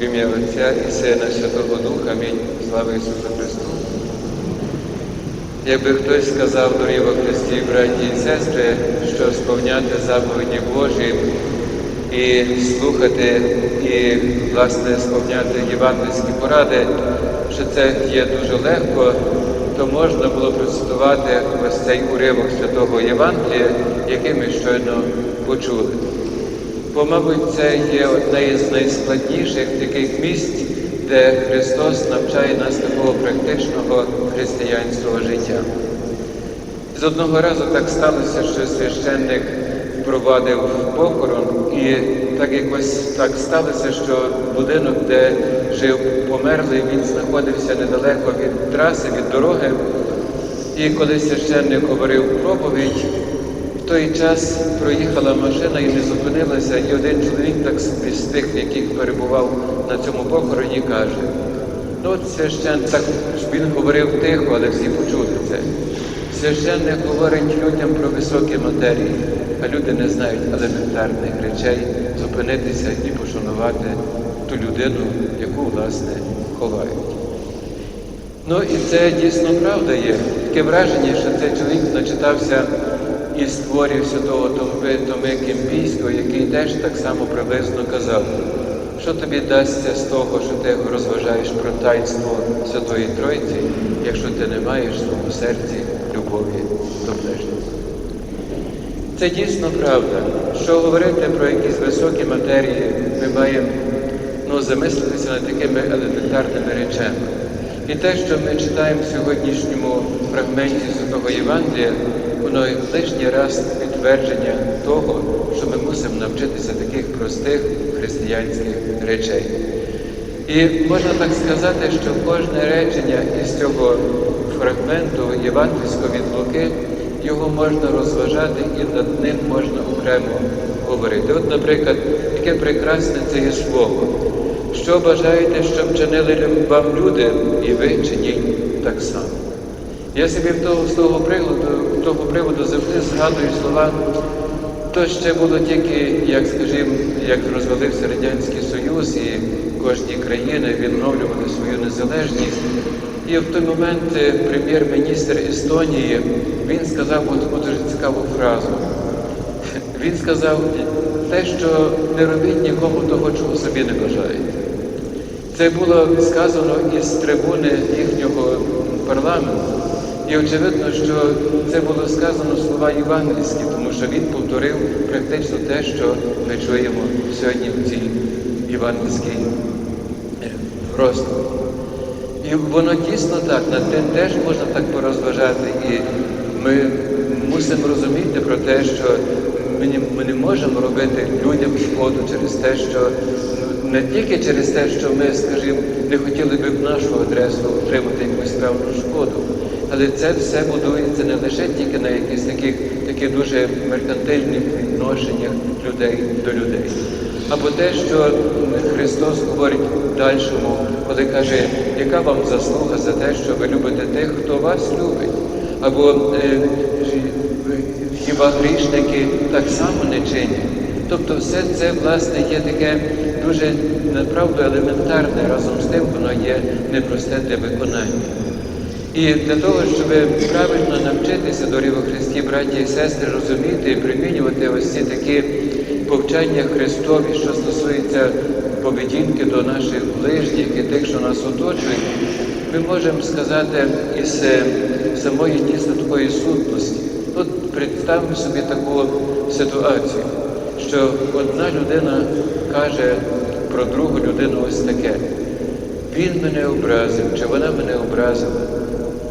В ім'я Отця і Сина Святого Духа. Амінь. Слава Ісусу Христу. Якби хтось сказав, дорогі во Христі, браті і сестри, що сповняти заповіді Божі і слухати, і, власне, сповняти євангельські поради, що це є дуже легко, то можна було процитувати ось цей уривок святого Євангелія, який ми щойно почули. Бо, мабуть, це є одне із найскладніших таких місць, де Христос навчає нас такого практичного християнського життя. З одного разу так сталося, що священник провадив похорон, і так якось так сталося, що будинок, де жив померлий, він знаходився недалеко від траси, від дороги. І коли священник говорив проповідь, в той час проїхала машина і не зупинилася, і один чоловік так з тих, яких перебував на цьому похороні, каже, ну от священник, так він говорив тихо, але всі почули це. Священник говорить людям про високі матерії, а люди не знають елементарних речей зупинитися і пошанувати ту людину, яку, власне, ховають. Ну і це дійсно правда є. Таке враження, що цей чоловік начитався із творів святого Томби Томи Кемпійського, який теж так само приблизно казав, що тобі дасться з того, що ти розважаєш про таїнство Святої Тройці, якщо ти не маєш в своєму серці любові до ближнього. Це дійсно правда. Що говорити про якісь високі матерії, ми маємо ну, замислитися над такими елементарними речами. І те, що ми читаємо в сьогоднішньому фрагменті Святого Євангелія, воно лишній раз підтвердження того, що ми мусимо навчитися таких простих християнських речей. І можна так сказати, що кожне речення із цього фрагменту Євангельського від Луки, його можна розважати і над ним можна окремо говорити. От, наприклад, яке прекрасне це є слово. Що бажаєте, щоб чинили вам люди, і ви чиніть так само. Я собі в того, з того приводу, того приводу завжди згадую слова, то ще було тільки, як скажімо, як розвалився Радянський Союз і кожні країни відновлювали свою незалежність. І в той момент прем'єр-міністр Естонії він сказав от дуже цікаву фразу. Він сказав те, що не робіть нікому того, чого собі не бажаєте. Це було сказано із трибуни їхнього парламенту. І очевидно, що це було сказано слова євангельські, тому що він повторив практично те, що ми чуємо сьогодні в цій євангельській розповіді. І воно дійсно так, над тим теж можна так порозважати. І ми мусимо розуміти про те, що ми не можемо робити людям шкоду через те, що не тільки через те, що ми, скажімо, не хотіли би в нашу адресу отримати якусь певну шкоду. Але це все будується не лише тільки на якихось таких таких дуже меркантильних відношеннях людей до людей. Або те, що Христос говорить в дальшому, коли каже, яка вам заслуга за те, що ви любите тих, хто вас любить. Або е, хіба грішники так само не чинять. Тобто все це, власне, є таке дуже направду елементарне, разом з тим воно є непросте для виконання. І для того, щоб правильно навчитися дорі во Христі, браті і сестри, розуміти і примінювати ось ці такі повчання Христові, що стосується поведінки до наших ближніх і тих, що нас оточують, ми можемо сказати із самої дійсно такої сутності. От представимо собі таку ситуацію, що одна людина каже про другу людину ось таке. Він мене образив, чи вона мене образила.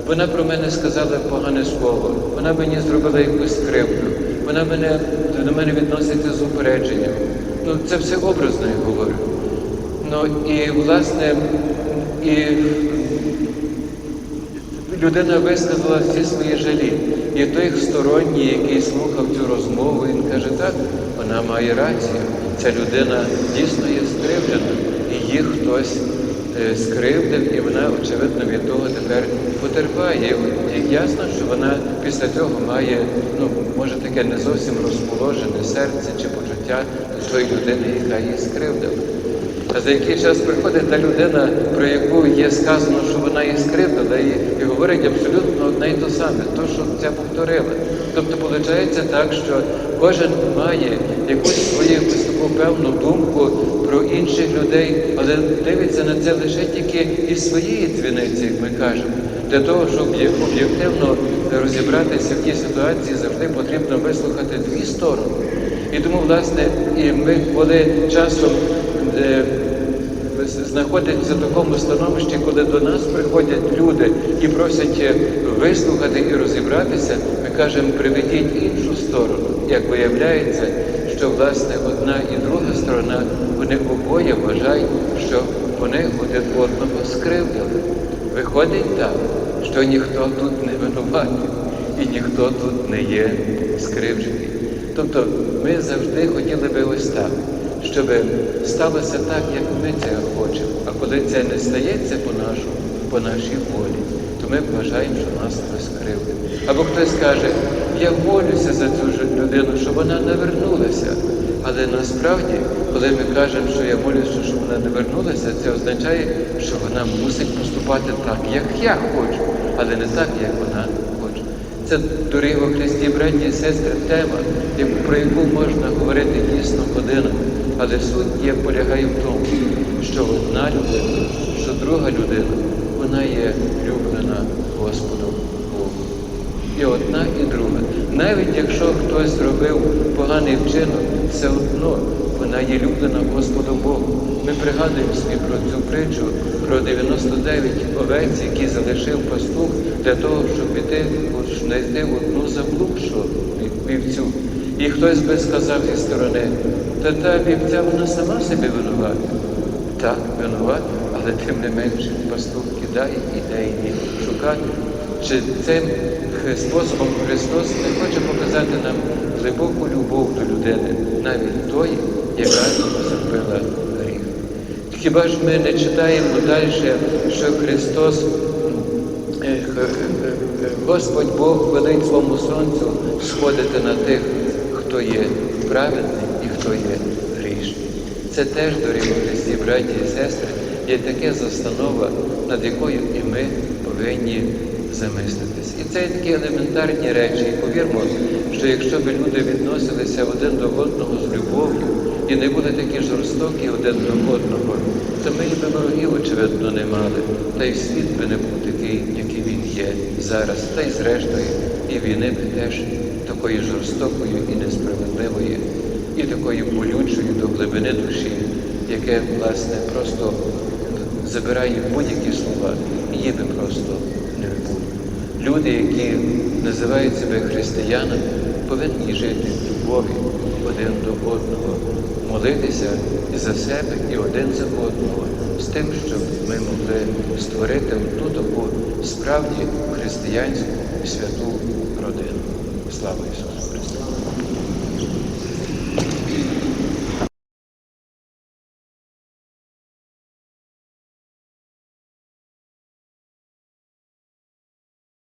Вона про мене сказала погане слово, вона мені зробила якусь кривду, вона мене, до мене відноситься з упередженням. Ну, це все образно, я говорю. Ну і, власне, і людина висказала всі свої жалі. І той сторонній, який слухав цю розмову, він каже, так, вона має рацію. Ця людина дійсно є скривджена, і їх хтось скривдив, і вона, очевидно, від того тепер потерпає. І ясно, що вона після цього має, ну, може, таке не зовсім розположене серце чи почуття до тої людини, яка її скривдила. А за який час приходить та людина, про яку є сказано, що вона є скривдила, і, говорить абсолютно одне і те саме, то, що ця повторила. Тобто, виходить так, що кожен має якусь свою якусь таку певну думку про інших людей, але дивиться на це лише тільки із своєї дзвіниці, як ми кажемо. Для того, щоб об'єктивно розібратися в тій ситуації, завжди потрібно вислухати дві сторони. І тому, власне, і ми коли часом знаходиться в такому становищі, коли до нас приходять люди і просять е, вислухати і розібратися, ми кажемо, приведіть іншу сторону. Як виявляється, що власне одна і друга сторона, вони обоє вважають, що вони один одного скривдили. Виходить так, що ніхто тут не винуватий і ніхто тут не є скривджений. Тобто ми завжди хотіли би ось так, щоб сталося так, як ми це хочемо. А коли це не стається по нашому, по нашій волі, то ми вважаємо, що нас хтось кривдив. Або хтось каже, я молюся за цю людину, щоб вона не вернулася. Але насправді, коли ми кажемо, що я молюся, щоб вона не вернулася, це означає, що вона мусить поступати так, як я хочу, але не так, як вона. Це, дорогі во Христі, браті і сестри, тема, про яку можна говорити дійсно годинами. Але суть є полягає в тому, що одна людина, що друга людина, вона є люблена Господом. І одна, і друга. Навіть якщо хтось зробив поганий вчинок, все одно вона є люблена Господом Богом. Ми пригадуємо собі про цю притчу про 99 овець, які залишив пастух для того, щоб піти знайти одну заблудшу вівцю. І хтось би сказав зі сторони, та та вівця вона сама собі винувата. Так, винуват, але тим не менше пастух кидає і йде її шукати. Чи цим способом Христос не хоче показати нам глибоку любов до людини, навіть тої, яка зробила гріх. Хіба ж ми не читаємо далі, що Христос, е, е, е, Господь Бог велить своєму сонцю сходити на тих, хто є праведний і хто є грішний. Це теж, дорогі Христі, браті і сестри, є таке застанова, над якою і ми повинні замислитись. І це такі елементарні речі. І повірмо, що якщо б люди відносилися один до одного з любов'ю і не були такі жорстокі один до одного, то ми б ворогів, очевидно, не мали. Та й світ би не був такий, який він є зараз. Та й зрештою, і війни би теж такої жорстокої і несправедливої, і такої болючої до глибини душі, яке, власне, просто забирає будь-які слова, і би просто. Люди, які називають себе християнами, повинні жити в любові один до одного, молитися і за себе і один за одного, з тим, щоб ми могли створити ту таку справді християнську святу родину. Слава Ісусу Христу!